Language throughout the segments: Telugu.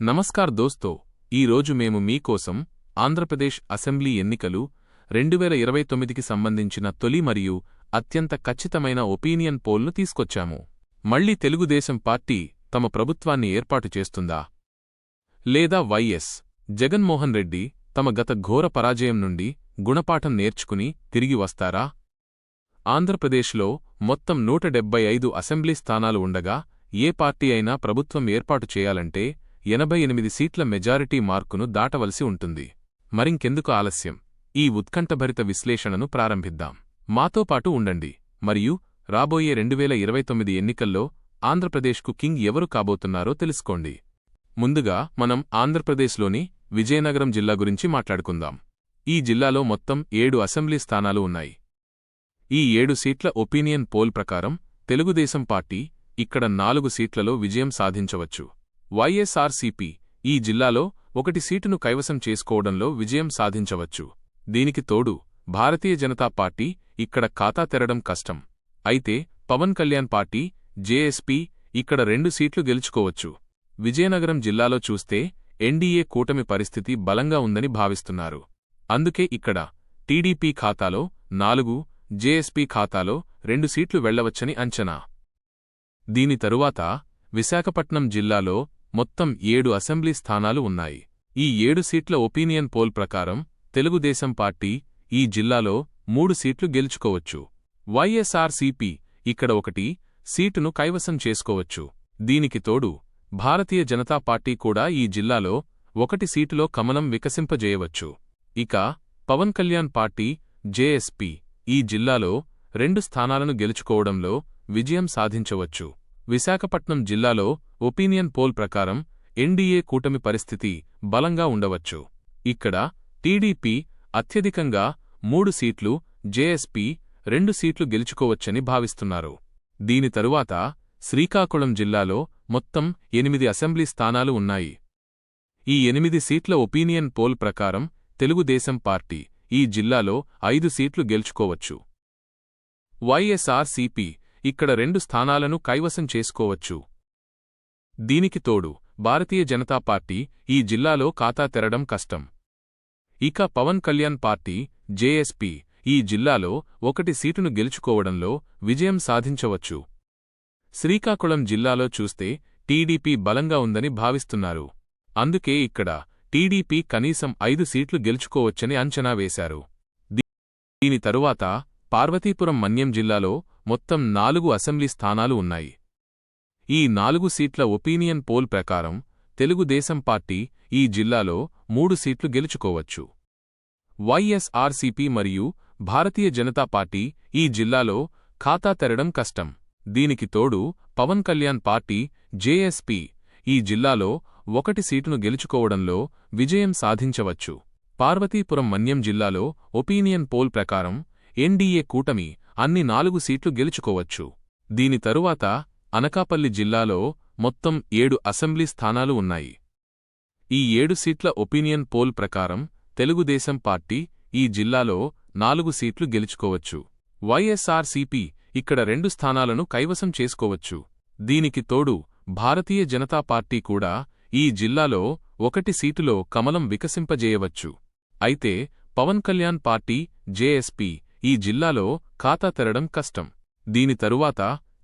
నమస్కార్ దోస్తో ఈరోజు మేము మీకోసం ఆంధ్రప్రదేశ్ అసెంబ్లీ ఎన్నికలు రెండువేల ఇరవై తొమ్మిదికి సంబంధించిన తొలి మరియు అత్యంత ఖచ్చితమైన ఒపీనియన్ పోల్ను తీసుకొచ్చాము. మళ్ళీ తెలుగుదేశం పార్టీ తమ ప్రభుత్వాన్ని ఏర్పాటు చేస్తుందా? లేదా వైఎస్ జగన్మోహన్ రెడ్డి తమ గత ఘోర పరాజయం నుండి గుణపాఠం నేర్చుకుని తిరిగి వస్తారా? ఆంధ్రప్రదేశ్లో మొత్తం నూట డెబ్బై ఐదు అసెంబ్లీ స్థానాలు ఉండగా ఏ పార్టీ అయినా ప్రభుత్వం ఏర్పాటు చేయాలంటే ఎనభై ఎనిమిది సీట్ల మెజారిటీ మార్కును దాటవలసి ఉంటుంది. మరింకెందుకు ఆలస్యం? ఈ ఉత్కంఠభరిత విశ్లేషణను ప్రారంభిద్దాం. మాతో పాటు ఉండండి. మరియు రాబోయే రెండువేల ఇరవై తొమ్మిది ఎన్నికల్లో ఆంధ్రప్రదేశ్కు కింగ్ ఎవరు కాబోతున్నారో తెలుసుకోండి. ముందుగా మనం ఆంధ్రప్రదేశ్లోని విజయనగరం జిల్లా గురించి మాట్లాడుకుందాం. ఈ జిల్లాలో మొత్తం ఏడు అసెంబ్లీ స్థానాలు ఉన్నాయి. ఈ ఏడు సీట్ల ఒపీనియన్ పోల్ ప్రకారం తెలుగుదేశం పార్టీ ఇక్కడ నాలుగు సీట్లలో విజయం సాధించవచ్చు. వైఎస్ఆర్సీపీ ఈ జిల్లాలో ఒకటి సీటును కైవసం చేసుకోవడంలో విజయం సాధించవచ్చు. దీనికి తోడు భారతీయ జనతా పార్టీ ఇక్కడ ఖాతా తెరడం కష్టం. అయితే పవన్ కళ్యాణ్ పార్టీ జేఎస్పీ ఇక్కడ రెండు సీట్లు గెలుచుకోవచ్చు. విజయనగరం జిల్లాలో చూస్తే ఎన్డీఏ కూటమి పరిస్థితి బలంగా ఉందని భావిస్తున్నారు. అందుకే ఇక్కడ టీడీపీ ఖాతాలో నాలుగు జేఎస్పీ ఖాతాలో రెండు సీట్లు వెళ్ళవచ్చని అంచనా. దీని తరువాత విశాఖపట్నం జిల్లాలో మొత్తం ఏడు అసెంబ్లీ స్థానాలు ఉన్నాయి. ఈ ఏడు సీట్ల ఒపీనియన్ పోల్ ప్రకారం తెలుగుదేశం పార్టీ ఈ జిల్లాలో మూడు సీట్లు గెలుచుకోవచ్చు. వైఎస్ఆర్సీపీ ఇక్కడ ఒకటి సీటును కైవసం చేసుకోవచ్చు. దీనికి తోడు భారతీయ జనతా పార్టీ కూడా ఈ జిల్లాలో ఒకటి సీటులో కమలం వికసింపజేయవచ్చు. ఇక పవన్ కళ్యాణ్ పార్టీ జేఎస్పీ ఈ జిల్లాలో రెండు స్థానాలను గెలుచుకోవడంలో విజయం సాధించవచ్చు. విశాఖపట్నం జిల్లాలో ఒపీనియన్ పోల్ ప్రకారం ఎన్డీఏ కూటమి పరిస్థితి బలంగా ఉండవచ్చు. ఇక్కడ టీడీపీ అత్యధికంగా మూడు సీట్లు జేఎస్పీ రెండు సీట్లు గెలుచుకోవచ్చని భావిస్తున్నారు. దీని తరువాత శ్రీకాకుళం జిల్లాలో మొత్తం ఎనిమిది అసెంబ్లీ స్థానాలు ఉన్నాయి. ఈ ఎనిమిది సీట్ల ఒపీనియన్ పోల్ ప్రకారం తెలుగుదేశం పార్టీ ఈ జిల్లాలో ఐదు సీట్లు గెలుచుకోవచ్చు. వైఎస్ఆర్సీపీ ఇక్కడ రెండు స్థానాలను కైవసం చేసుకోవచ్చు. దీనికి తోడు భారతీయ జనతా పార్టీ ఈ జిల్లాలో ఖాతా తెరడం కష్టం. ఇక పవన్ కళ్యాణ్ పార్టీ జేఎస్పీ ఈ జిల్లాలో ఒకటి సీటును గెలుచుకోవడంలో విజయం సాధించవచ్చు. శ్రీకాకుళం జిల్లాలో చూస్తే టీడీపీ బలంగా ఉందని భావిస్తున్నారు. అందుకే ఇక్కడ టీడీపీ కనీసం ఐదు సీట్లు గెలుచుకోవచ్చని అంచనా వేశారు. దీని తరువాత పార్వతీపురం మన్యం జిల్లాలో మొత్తం నాలుగు అసెంబ్లీ స్థానాలు ఉన్నాయి. ఈ నాలుగు సీట్ల ఒపీనియన్ పోల్ ప్రకారం తెలుగుదేశం పార్టీ ఈ జిల్లాలో మూడు సీట్లు గెలుచుకోవచ్చు. వైఎస్ఆర్సీపీ మరియు భారతీయ జనతా పార్టీ ఈ జిల్లాలో ఖాతా తెరడం కష్టం. దీనికి తోడు పవన్ కళ్యాణ్ పార్టీ జేఎస్పీ ఈ జిల్లాలో ఒకటి సీటును గెలుచుకోవడంలో విజయం సాధించవచ్చు. పార్వతీపురం మన్యం జిల్లాలో ఒపీనియన్ పోల్ ప్రకారం ఎన్డీఏ కూటమి అన్ని నాలుగు సీట్లు గెలుచుకోవచ్చు. దీని తరువాత అనకాపల్లి జిల్లాలో మొత్తం ఏడు అసెంబ్లీ స్థానాలు ఉన్నాయి. ఈ ఏడు సీట్ల ఒపీనియన్ పోల్ ప్రకారం తెలుగుదేశం పార్టీ ఈ జిల్లాలో నాలుగు సీట్లు గెలుచుకోవచ్చు. వైఎస్ఆర్సీపీ ఇక్కడ రెండు స్థానాలను కైవసం చేసుకోవచ్చు. దీనికి తోడు భారతీయ జనతా పార్టీ కూడా ఈ జిల్లాలో ఒకటి సీటులో కమలం వికసింపజేయవచ్చు. అయితే పవన్ కళ్యాణ్ పార్టీ జేఎస్పీ ఈ జిల్లాలో ఖాతా తెరడం కష్టం. దీని తరువాత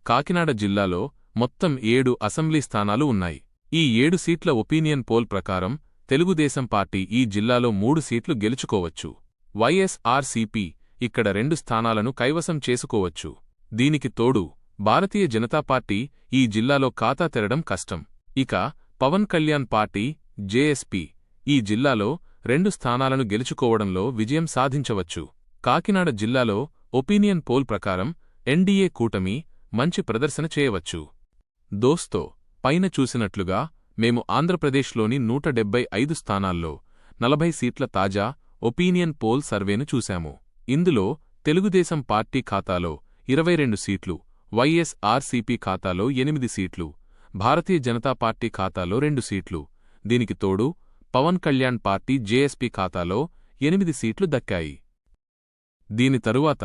కాకినాడ జిల్లాలో మొత్తం ఏడు అసెంబ్లీ స్థానాలు ఉన్నాయి. ఈ ఏడు సీట్ల ఒపీనియన్ పోల్ ప్రకారం తెలుగుదేశం పార్టీ ఈ జిల్లాలో మూడు సీట్లు గెలుచుకోవచ్చు. వైఎస్ఆర్సీపీ ఇక్కడ రెండు స్థానాలను కైవసం చేసుకోవచ్చు. దీనికి తోడు భారతీయ జనతా పార్టీ ఈ జిల్లాలో ఖాతా తెరడం కష్టం. ఇక పవన్ కళ్యాణ్ పార్టీ జేఎస్పీ ఈ జిల్లాలో రెండు స్థానాలను గెలుచుకోవడంలో విజయం సాధించవచ్చు. కాకినాడ జిల్లాలో ఒపీనియన్ పోల్ ప్రకారం ఎన్డీఏ కూటమి మంచి ప్రదర్శన చేయవచ్చు. దోస్తో పైన చూసినట్లుగా మేము ఆంధ్రప్రదేశ్లోని నూట డెబ్బై ఐదు స్థానాల్లో నలభై సీట్ల తాజా ఒపీనియన్ పోల్ సర్వేను చూశాము. ఇందులో తెలుగుదేశం పార్టీ ఖాతాలో ఇరవై రెండు సీట్లు వైఎస్ఆర్సీపీ ఖాతాలో ఎనిమిది సీట్లు భారతీయ జనతా పార్టీ ఖాతాలో రెండు సీట్లు. దీనికి తోడు పవన్ కళ్యాణ్ పార్టీ జేఎస్పీ ఖాతాలో ఎనిమిది సీట్లు దక్కాయి. దీని తరువాత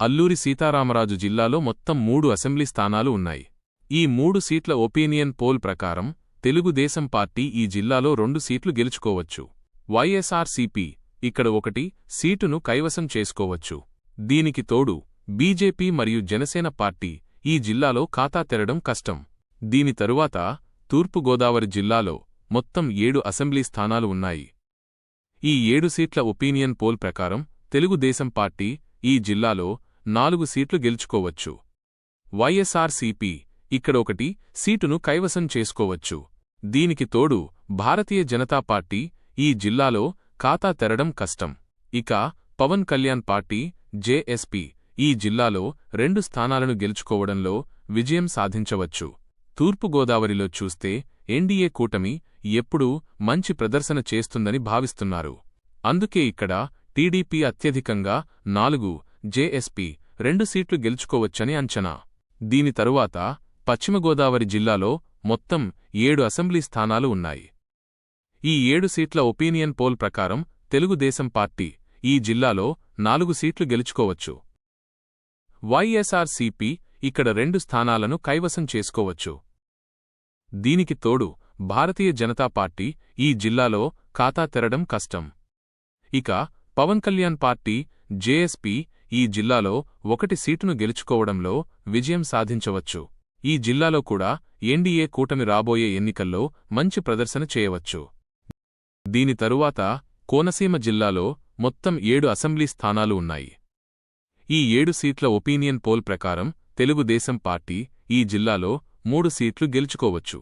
అల్లూరి సీతారామరాజు జిల్లాలో మొత్తం మూడు అసెంబ్లీ స్థానాలు ఉన్నాయి. ఈ మూడు సీట్ల ఒపీనియన్ పోల్ ప్రకారం తెలుగుదేశం పార్టీ ఈ జిల్లాలో రెండు సీట్లు గెలుచుకోవచ్చు. వైఎస్ఆర్సీపీ ఇక్కడ ఒకటి సీటును కైవసం చేసుకోవచ్చు. దీనికి తోడు బీజేపీ మరియు జనసేన పార్టీ ఈ జిల్లాలో ఖాతా తెరడం కష్టం. దీని తరువాత తూర్పుగోదావరి జిల్లాలో మొత్తం ఏడు అసెంబ్లీ స్థానాలు ఉన్నాయి. ఈ ఏడు సీట్ల ఒపీనియన్ పోల్ ప్రకారం తెలుగుదేశం పార్టీ ఈ జిల్లాలో నాలుగు సీట్లు గెలుచుకోవచ్చు. వైఎస్ఆర్సీపీ ఇక్కడ ఒకటి సీటును కైవసం చేసుకోవచ్చు. దీనికి తోడు భారతీయ జనతా పార్టీ ఈ జిల్లాలో ఖాతా తెరడం కష్టం. ఇక పవన్ కళ్యాణ్ పార్టీ జేఎస్పీ ఈ జిల్లాలో రెండు స్థానాలను గెలుచుకోవడంలో విజయం సాధించవచ్చు. తూర్పుగోదావరిలో చూస్తే ఎన్డీఏ కూటమి ఎప్పుడూ మంచి ప్రదర్శన చేస్తుందని భావిస్తున్నారు. అందుకే ఇక్కడ టీడీపీ అత్యధికంగా నాలుగు జేఎస్పీ రెండు సీట్లు గెలుచుకోవచ్చని అంచనా. దీని తరువాత పశ్చిమ గోదావరి జిల్లాలో మొత్తం ఏడు అసెంబ్లీ స్థానాలు ఉన్నాయి. ఈ ఏడు సీట్ల ఒపీనియన్ పోల్ ప్రకారం తెలుగుదేశం పార్టీ ఈ జిల్లాలో నాలుగు సీట్లు గెలుచుకోవచ్చు. వైఎస్ఆర్సీపీ ఇక్కడ రెండు స్థానాలను కైవసం చేసుకోవచ్చు. దీనికి తోడు భారతీయ జనతా పార్టీ ఈ జిల్లాలో ఖాతా తెరడం కష్టం. ఇక పవన్ కళ్యాణ్ పార్టీ జేఎస్పీ ఈ జిల్లాలో ఒకటి సీటును గెలుచుకోవడంలో విజయం సాధించవచ్చు. ఈ జిల్లాలో కూడా ఎన్డీఏ కూటమి రాబోయే ఎన్నికల్లో మంచి ప్రదర్శన చేయవచ్చు. దీని తరువాత కోనసీమ జిల్లాలో మొత్తం ఏడు అసెంబ్లీ స్థానాలు ఉన్నాయి. ఈ ఏడు సీట్ల ఒపీనియన్ పోల్ ప్రకారం తెలుగుదేశం పార్టీ ఈ జిల్లాలో మూడు సీట్లు గెలుచుకోవచ్చు.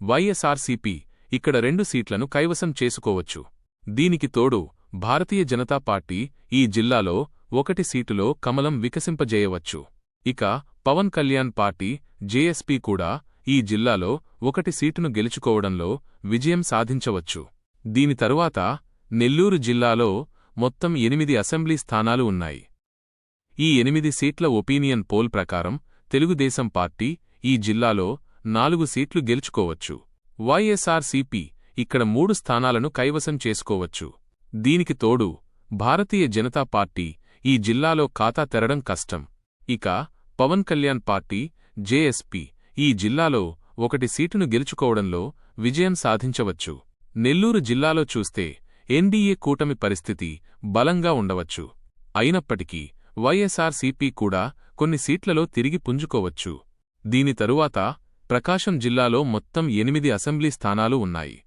వైఎస్ఆర్సీపీ ఇక్కడ రెండు సీట్లను కైవసం చేసుకోవచ్చు. దీనికి తోడు భారతీయ జనతా పార్టీ ఈ జిల్లాలో ఒకటి సీటులో కమలం వికసింపజేయవచ్చు. ఇక పవన్ కళ్యాణ్ పార్టీ జేఎస్పీ కూడా ఈ జిల్లాలో ఒకటి సీటును గెలుచుకోవడంలో విజయం సాధించవచ్చు. దీని తరువాత నెల్లూరు జిల్లాలో మొత్తం ఎనిమిది అసెంబ్లీ స్థానాలు ఉన్నాయి. ఈ ఎనిమిది సీట్ల ఒపీనియన్ పోల్ ప్రకారం తెలుగుదేశం పార్టీ ఈ జిల్లాలో నాలుగు సీట్లు గెలుచుకోవచ్చు. వైఎస్ఆర్సీపీ ఇక్కడ మూడు స్థానాలను కైవసం చేసుకోవచ్చు. దీనికి తోడు భారతీయ జనతా పార్టీ ఈ జిల్లాలో ఖాతా తెరడం కష్టం. ఇక పవన్ కళ్యాణ్ పార్టీ జేఎస్పీ ఈ జిల్లాలో ఒకటి సీటును గెలుచుకోవడంలో విజయం సాధించవచ్చు. నెల్లూరు జిల్లాలో చూస్తే ఎన్డీఏ కూటమి పరిస్థితి బలంగా ఉండవచ్చు. అయినప్పటికీ వైఎస్ఆర్సీపీ కూడా కొన్ని సీట్లలో తిరిగి పుంజుకోవచ్చు. దీని తరువాత ప్రకాశం జిల్లాలో మొత్తం ఎనిమిది అసెంబ్లీ స్థానాలు ఉన్నాయి.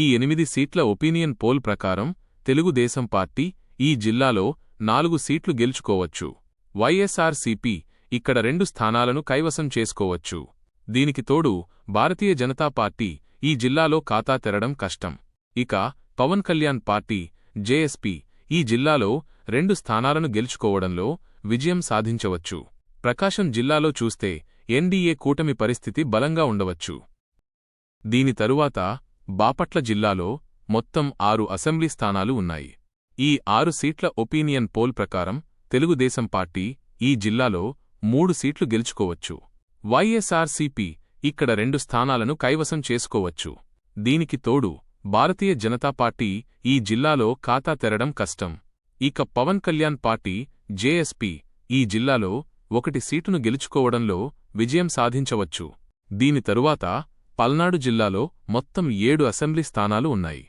ఈ ఎనిమిది సీట్ల ఒపీనియన్ పోల్ ప్రకారం తెలుగుదేశం పార్టీ ఈ జిల్లాలో నాలుగు సీట్లు గెలుచుకోవచ్చు. వైఎస్ఆర్సీపీ ఇక్కడ రెండు స్థానాలను కైవసం చేసుకోవచ్చు. దీనికి తోడు భారతీయ జనతా పార్టీ ఈ జిల్లాలో ఖాతా తెరడం కష్టం. ఇక పవన్ కళ్యాణ్ పార్టీ జేఎస్పీ ఈ జిల్లాలో రెండు స్థానాలను గెలుచుకోవడంలో విజయం సాధించవచ్చు. ప్రకాశం జిల్లాలో చూస్తే ఎన్డీఏ కూటమి పరిస్థితి బలంగా ఉండవచ్చు. దీని తరువాత బాపట్ల జిల్లాలో మొత్తం ఆరు అసెంబ్లీ స్థానాలు ఉన్నాయి. ఈ ఆరు సీట్ల ఒపీనియన్ పోల్ ప్రకారం తెలుగుదేశం పార్టీ ఈ జిల్లాలో మూడు సీట్లు గెలుచుకోవచ్చు. వైఎస్ఆర్సీపీ ఇక్కడ రెండు స్థానాలను కైవసం చేసుకోవచ్చు. దీనికి తోడు భారతీయ జనతా పార్టీ ఈ జిల్లాలో ఖాతా తెరడం కష్టం. ఇక పవన్ కళ్యాణ్ పార్టీ జేఎస్పీ ఈ జిల్లాలో ఒకటి సీటును గెలుచుకోవడంలో విజయం సాధించవచ్చు. దీని తరువాత పల్నాడు జిల్లాలో మొత్తం ఏడు అసెంబ్లీ స్థానాలు ఉన్నాయి.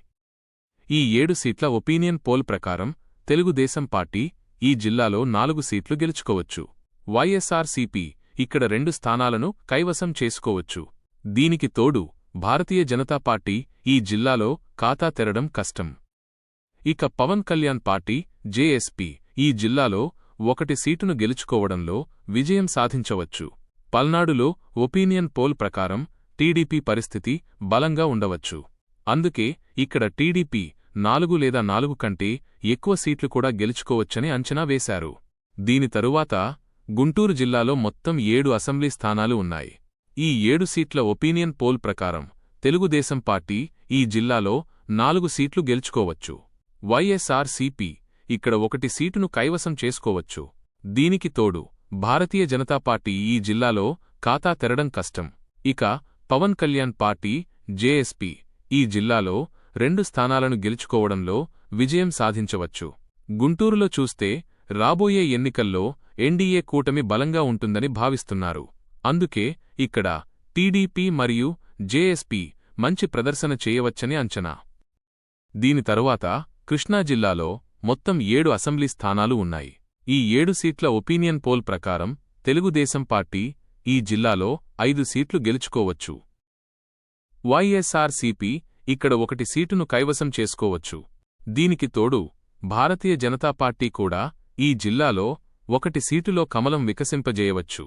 ఈ ఏడు సీట్ల ఒపీనియన్ పోల్ ప్రకారం తెలుగుదేశం పార్టీ ఈ జిల్లాలో నాలుగు సీట్లు గెలుచుకోవచ్చు. వైఎస్ఆర్సీపీ ఇక్కడ రెండు స్థానాలను కైవసం చేసుకోవచ్చు. దీనికి తోడు భారతీయ జనతా పార్టీ ఈ జిల్లాలో ఖాతా తెరడం కష్టం. ఇక పవన్ కళ్యాణ్ పార్టీ జేఎస్పీ ఈ జిల్లాలో ఒకటి సీటును గెలుచుకోవడంలో విజయం సాధించవచ్చు. పల్నాడులో ఒపీనియన్ పోల్ ప్రకారం టీడీపీ పరిస్థితి బలంగా ఉండవచ్చు. అందుకే ఇక్కడ టీడీపీ నాలుగు లేదా నాలుగు కంటే ఎక్కువ సీట్లు కూడా గెలుచుకోవచ్చని అంచనా వేశారు. దీని తరువాత గుంటూరు జిల్లాలో మొత్తం ఏడు అసెంబ్లీ స్థానాలు ఉన్నాయి. ఈ ఏడు సీట్ల ఒపీనియన్ పోల్ ప్రకారం తెలుగుదేశం పార్టీ ఈ జిల్లాలో నాలుగు సీట్లు గెలుచుకోవచ్చు. వైఎస్ఆర్సీపీ ఇక్కడ ఒకటి సీటును కైవసం చేసుకోవచ్చు. దీనికి తోడు భారతీయ జనతా పార్టీ ఈ జిల్లాలో ఖాతా తెరడం కష్టం. ఇక పవన్ కళ్యాణ్ పార్టీ జేఎస్పీ ఈ జిల్లాలో రెండు స్థానాలను గెలుచుకోవడంలో విజయం సాధించవచ్చు. గుంటూరులో చూస్తే రాబోయే ఎన్నికల్లో ఎన్డీఏ కూటమి బలంగా ఉంటుందని భావిస్తున్నారు. అందుకే ఇక్కడ టీడీపీ మరియు జేఎస్పీ మంచి ప్రదర్శన చేయవచ్చని అంచనా. దీని తరువాత కృష్ణా జిల్లాలో మొత్తం ఏడు అసెంబ్లీ స్థానాలు ఉన్నాయి. ఈ ఏడు సీట్ల ఒపీనియన్ పోల్ ప్రకారం తెలుగుదేశం పార్టీ ఈ జిల్లాలో ఐదు సీట్లు గెలుచుకోవచ్చు. వైఎస్ఆర్సీపీ ఇక్కడ ఒకటి సీటును కైవసం చేసుకోవచ్చు. దీనికి తోడు భారతీయ జనతా పార్టీ కూడా ఈ జిల్లాలో ఒకటి సీటులో కమలం వికసింపజేయవచ్చు.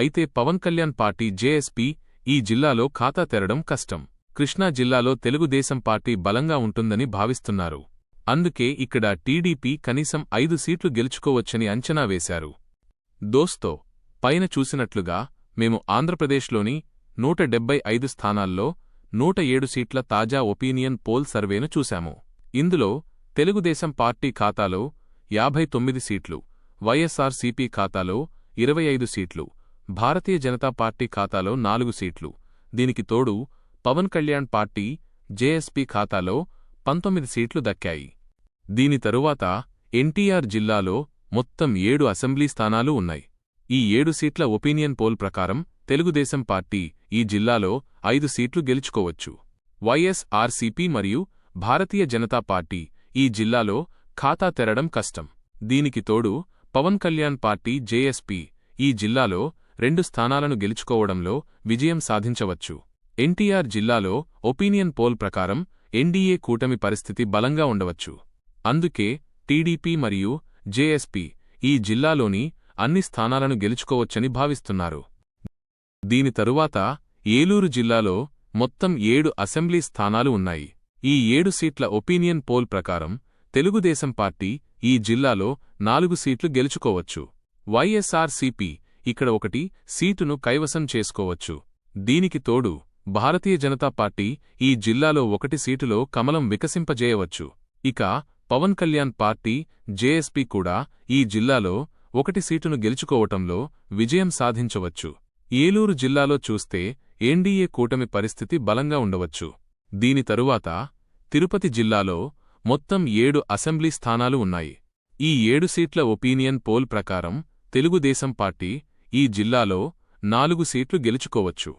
అయితే పవన్ కళ్యాణ్ పార్టీ జేఎస్పీ ఈ జిల్లాలో ఖాతా తెరడం కష్టం. కృష్ణా జిల్లాలో తెలుగుదేశం పార్టీ బలంగా ఉంటుందని భావిస్తున్నారు. అందుకే ఇక్కడ టీడీపీ కనీసం ఐదు సీట్లు గెలుచుకోవచ్చని అంచనా వేశారు. దోస్తో పైన చూసినట్లుగా మేము ఆంధ్రప్రదేశ్లోని నూట డెబ్బై ఐదు స్థానాల్లో నూట ఏడు సీట్ల తాజా ఒపీనియన్ పోల్ సర్వేను చూశాము. ఇందులో తెలుగుదేశం పార్టీ ఖాతాలో యాభై తొమ్మిది సీట్లు వైఎస్ఆర్సీపీ ఖాతాలో ఇరవై ఐదు సీట్లు భారతీయ జనతా పార్టీ ఖాతాలో నాలుగు సీట్లు. దీనికి తోడు పవన్ కళ్యాణ్ పార్టీ జేఎస్పీ ఖాతాలో పంతొమ్మిది సీట్లు దక్కాయి. దీని తరువాత ఎన్టీఆర్ జిల్లాలో మొత్తం ఏడు అసెంబ్లీ స్థానాలు ఉన్నాయి. ఈ ఏడు సీట్ల ఒపీనియన్ పోల్ ప్రకారం తెలుగుదేశం పార్టీ ఈ జిల్లాలో ఐదు సీట్లు గెలుచుకోవచ్చు. వైఎస్ఆర్సీపీ మరియు భారతీయ జనతా పార్టీ ఈ జిల్లాలో ఖాతా తెరడం కష్టం. దీనికి తోడు పవన్ కళ్యాణ్ పార్టీ జేఎస్పీ ఈ జిల్లాలో రెండు స్థానాలను గెలుచుకోవడంలో విజయం సాధించవచ్చు. ఎన్టీఆర్ జిల్లాలో ఒపీనియన్ పోల్ ప్రకారం ఎన్డీఏ కూటమి పరిస్థితి బలంగా ఉండవచ్చు. అందుకే టీడీపీ మరియు జేఎస్పీ ఈ జిల్లాలోని అన్ని స్థానాలను గెలుచుకోవచ్చని భావిస్తున్నారు. దీని తరువాత ఏలూరు జిల్లాలో మొత్తం ఏడు అసెంబ్లీ స్థానాలు ఉన్నాయి. ఈ ఏడు సీట్ల ఒపీనియన్ పోల్ ప్రకారం తెలుగుదేశం పార్టీ ఈ జిల్లాలో నాలుగు సీట్లు గెలుచుకోవచ్చు. వైఎస్ఆర్సీపీ ఇక్కడ ఒకటి సీటును కైవసం చేసుకోవచ్చు. దీనికి తోడు భారతీయ జనతా పార్టీ ఈ జిల్లాలో ఒకటి సీటులో కమలం వికసింపజేయవచ్చు. ఇక పవన్ కళ్యాణ్ పార్టీ జేఎస్పీ కూడా ఈ జిల్లాలో ఒకటి సీటును గెలుచుకోవటంలో విజయం సాధించవచ్చు. ఏలూరు జిల్లాలో చూస్తే ఎన్డీఏ కూటమి పరిస్థితి బలంగా ఉండవచ్చు. దీని తరువాత తిరుపతి జిల్లాలో మొత్తం ఏడు అసెంబ్లీ స్థానాలు ఉన్నాయి. ఈ ఏడు సీట్ల ఒపీనియన్ పోల్ ప్రకారం తెలుగుదేశం పార్టీ ఈ జిల్లాలో నాలుగు సీట్లు గెలుచుకోవచ్చు.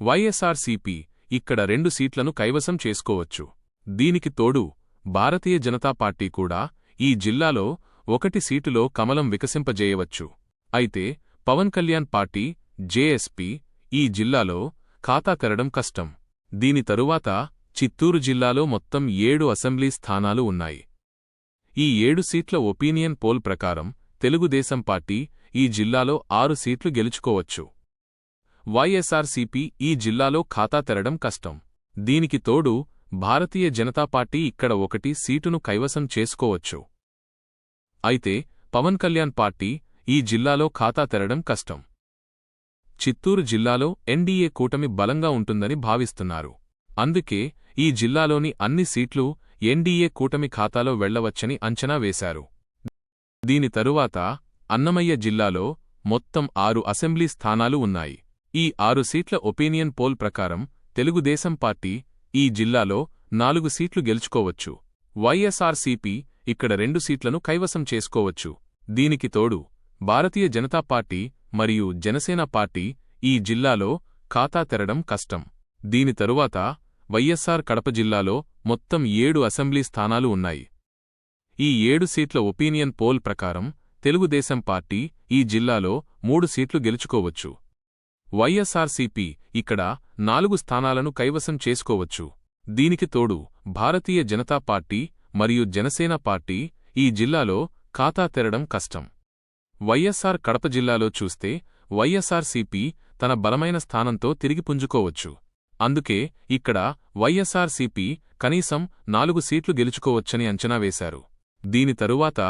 వైఎస్ఆర్సీపీ ఇక్కడ రెండు సీట్లను కైవసం చేసుకోవచ్చు. దీనికి తోడు భారతీయ జనతా పార్టీ కూడా ఈ జిల్లాలో ఒకటి సీటులో కమలం వికసింపజేయవచ్చు. అయితే పవన్ కళ్యాణ్ పార్టీ జేఎస్పీ ఈ జిల్లాలో ఖాతా తెరడం కష్టం. దీని తరువాత చిత్తూరు జిల్లాలో మొత్తం ఏడు అసెంబ్లీ స్థానాలు ఉన్నాయి. ఈ ఏడు సీట్ల ఒపీనియన్ పోల్ ప్రకారం తెలుగుదేశం పార్టీ ఈ జిల్లాలో ఆరు సీట్లు గెలుచుకోవచ్చు. వైఎస్ఆర్సీపీ ఈ జిల్లాలో ఖాతా తెరడం కష్టం. దీనికి తోడు భారతీయ జనతా పార్టీ ఇక్కడ ఒకటి సీటును కైవసం చేసుకోవచ్చు. అయితే పవన్ కళ్యాణ్ పార్టీ ఈ జిల్లాలో ఖాతా తెరడం కష్టం. చిత్తూరు జిల్లాలో ఎన్డీఏ కూటమి బలంగా ఉంటుందని భావిస్తున్నారు. అందుకే ఈ జిల్లాలోని అన్ని సీట్లు ఎన్డీఏ కూటమి ఖాతాలో వెళ్ళవచ్చని అంచనా వేశారు. దీని తరువాత అన్నమయ్య జిల్లాలో మొత్తం ఆరు అసెంబ్లీ స్థానాలు ఉన్నాయి. ఈ ఆరు సీట్ల ఒపీనియన్ పోల్ ప్రకారం తెలుగుదేశం పార్టీ ఈ జిల్లాలో నాలుగు సీట్లు గెలుచుకోవచ్చు. వైఎస్ఆర్సీపీ ఇక్కడ రెండు సీట్లను కైవసం చేసుకోవచ్చు. దీనికి తోడు భారతీయ జనతా పార్టీ మరియు జనసేన పార్టీ ఈ జిల్లాలో ఖాతా తెరడం కష్టం. దీని తరువాత వైఎస్సార్ కడప జిల్లాలో మొత్తం ఏడు అసెంబ్లీ స్థానాలు ఉన్నాయి. ఈ ఏడు సీట్ల ఒపీనియన్ పోల్ ప్రకారం తెలుగుదేశం పార్టీ ఈ జిల్లాలో మూడు సీట్లు గెలుచుకోవచ్చు. వైఎస్ఆర్సీపీ ఇక్కడ నాలుగు స్థానాలను కైవసం చేసుకోవచ్చు. దీనికి తోడు భారతీయ జనతా పార్టీ మరియు జనసేన పార్టీ ఈ జిల్లాలో ఖాతా తెరడం కష్టం. వైఎస్సార్ కడప జిల్లాలో చూస్తే వైఎస్ఆర్సీపీ తన బలమైన స్థానంతో తిరిగి పుంజుకోవచ్చు. అందుకే ఇక్కడ వైఎస్ఆర్సీపీ కనీసం నాలుగు సీట్లు గెలుచుకోవచ్చని అంచనా వేశారు. దీని తరువాత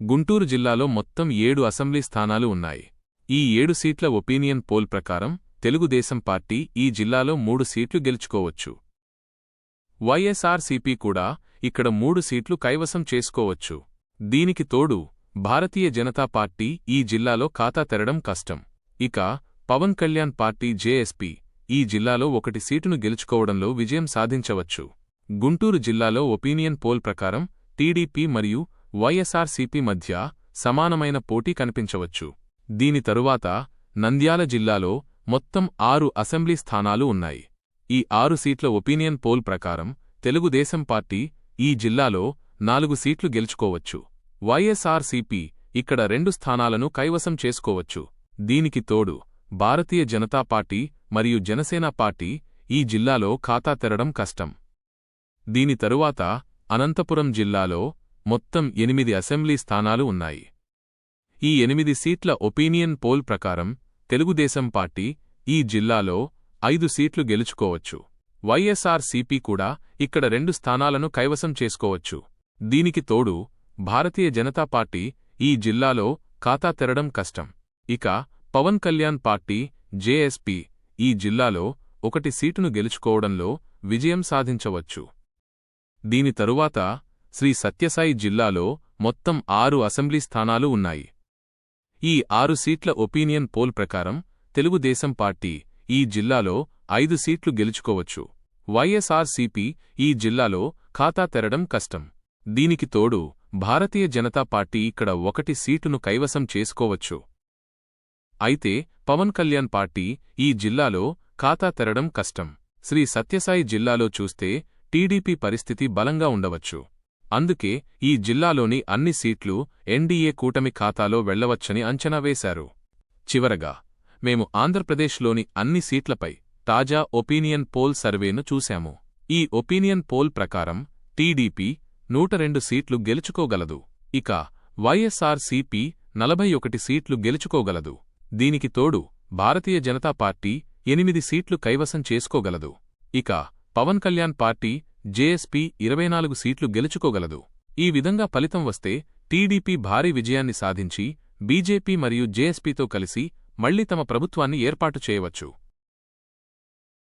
గుంటూరు జిల్లాలో మొత్తం ఏడు అసెంబ్లీ స్థానాలు ఉన్నాయి. ఈ ఏడు సీట్ల ఒపీనియన్ పోల్ ప్రకారం తెలుగుదేశం పార్టీ ఈ జిల్లాలో మూడు సీట్లు గెలుచుకోవచ్చు. వైఎస్ఆర్సీపీ కూడా ఇక్కడ మూడు సీట్లు కైవసం చేసుకోవచ్చు. దీనికి తోడు భారతీయ జనతా పార్టీ ఈ జిల్లాలో ఖాతా తెరడం కష్టం. ఇక పవన్ కళ్యాణ్ పార్టీ జేఎస్పీ ఈ జిల్లాలో ఒకటి సీటును గెలుచుకోవడంలో విజయం సాధించవచ్చు. గుంటూరు జిల్లాలో ఒపీనియన్ పోల్ ప్రకారం టీడీపీ మరియు వైఎస్ఆర్సీపీ మధ్య సమానమైన పోటీ కనిపించవచ్చు. దీని తరువాత నంద్యాల జిల్లాలో మొత్తం ఆరు అసెంబ్లీ స్థానాలు ఉన్నాయి. ఈ ఆరు సీట్ల ఒపీనియన్ పోల్ ప్రకారం తెలుగుదేశం పార్టీ ఈ జిల్లాలో నాలుగు సీట్లు గెలుచుకోవచ్చు. వైఎస్ఆర్సీపీ ఇక్కడ రెండు స్థానాలను కైవసం చేసుకోవచ్చు. దీనికి తోడు భారతీయ జనతా పార్టీ మరియు జనసేన పార్టీ ఈ జిల్లాలో ఖాతా తెరడం కష్టం. దీని తరువాత అనంతపురం జిల్లాలో మొత్తం ఎనిమిది అసెంబ్లీ స్థానాలు ఉన్నాయి. ఈ ఎనిమిది సీట్ల ఒపీనియన్ పోల్ ప్రకారం తెలుగుదేశం పార్టీ ఈ జిల్లాలో ఐదు సీట్లు గెలుచుకోవచ్చు. వైఎస్ఆర్సీపీ కూడా ఇక్కడ రెండు స్థానాలను కైవసం చేసుకోవచ్చు. దీనికి తోడు భారతీయ జనతా పార్టీ ఈ జిల్లాలో ఖాతా తెరడం కష్టం. ఇక పవన్ కళ్యాణ్ పార్టీ జేఎస్పీ ఈ జిల్లాలో ఒకటి సీటును గెలుచుకోవడంలో విజయం సాధించవచ్చు. దీని తరువాత శ్రీ సత్యసాయి జిల్లాలో మొత్తం ఆరు అసెంబ్లీ స్థానాలు ఉన్నాయి. ఈ ఆరు సీట్ల ఒపీనియన్ పోల్ ప్రకారం తెలుగుదేశం పార్టీ ఈ జిల్లాలో ఐదు సీట్లు గెలుచుకోవచ్చు. వైఎస్ఆర్సీపీ ఈ జిల్లాలో ఖాతా తెరడం కష్టం. దీనికి తోడు భారతీయ జనతా పార్టీ ఇక్కడ ఒకటి సీటును కైవసం చేసుకోవచ్చు. అయితే పవన్ కళ్యాణ్ పార్టీ ఈ జిల్లాలో ఖాతా తెరడం కష్టం. శ్రీ సత్యసాయి జిల్లాలో చూస్తే టీడీపీ పరిస్థితి బలంగా ఉండవచ్చు. అందుకే ఈ జిల్లాలోని అన్ని సీట్లు ఎన్డీఏ కూటమి ఖాతాలో వెళ్ళవచ్చని అంచనా వేశారు. చివరగా మేము ఆంధ్రప్రదేశ్లోని అన్ని సీట్లపై తాజా ఒపీనియన్ పోల్ సర్వేను చూశాము. ఈ ఒపీనియన్ పోల్ ప్రకారం టీడీపీ నూట రెండు సీట్లు గెలుచుకోగలదు. ఇక వైఎస్ఆర్సీపీ నలభై ఒకటి సీట్లు గెలుచుకోగలదు. దీనికి తోడు భారతీయ జనతా పార్టీ ఎనిమిది సీట్లు కైవసం చేసుకోగలదు. ఇక పవన్ కళ్యాణ్ పార్టీ జేఎస్పీ ఇరవై నాలుగు సీట్లు గెలుచుకోగలదు. ఈ విధంగా ఫలితం వస్తే టీడీపీ భారీ విజయాన్ని సాధించి బీజేపీ మరియు జేఎస్పీతో కలిసి మళ్ళీ తమ ప్రభుత్వాన్ని ఏర్పాటు చేయవచ్చు.